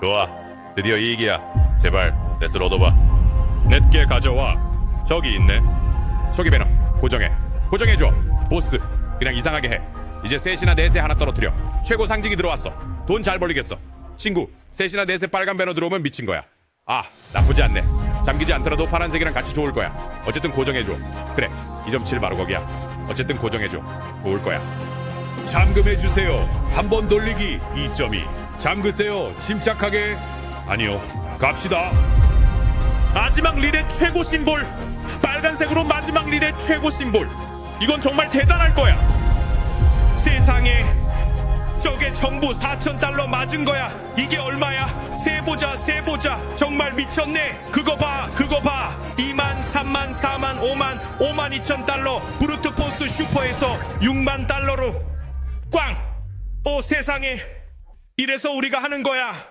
좋아. 드디어 이익이야. 제발 넷을 얻어봐. 넷개 가져와. 저기 있네. 초기 배너 고정해. 고정해줘. 보스. 그냥 이상하게 해. 이제 셋이나 넷에 하나 떨어뜨려. 최고 상징이 들어왔어. 돈 잘 벌리겠어. 친구, 셋이나 넷에 빨간 배너 들어오면 미친 거야. 아, 나쁘지 않네. 잠기지 않더라도 파란색이랑 같이 좋을 거야. 어쨌든 고정해줘. 그래, 2.7 바로 거기야. 어쨌든 고정해줘. 좋을 거야. 잠금해 주세요. 한 번 돌리기 2.2. 잠그세요. 침착하게. 아니요. 갑시다. 마지막 릴의 최고 심볼 빨간색으로 마지막 릴의 최고 심볼 이건 정말 대단할 거야 세상에 저게 전부 4천 달러 맞은 거야 이게 얼마야 세보자 세보자 정말 미쳤네 그거 봐 그거 봐 2만 3만 4만 5만 5만 2천 달러 브루트 포스 슈퍼에서 6만 달러로 꽝! 오 세상에 이래서 우리가 하는 거야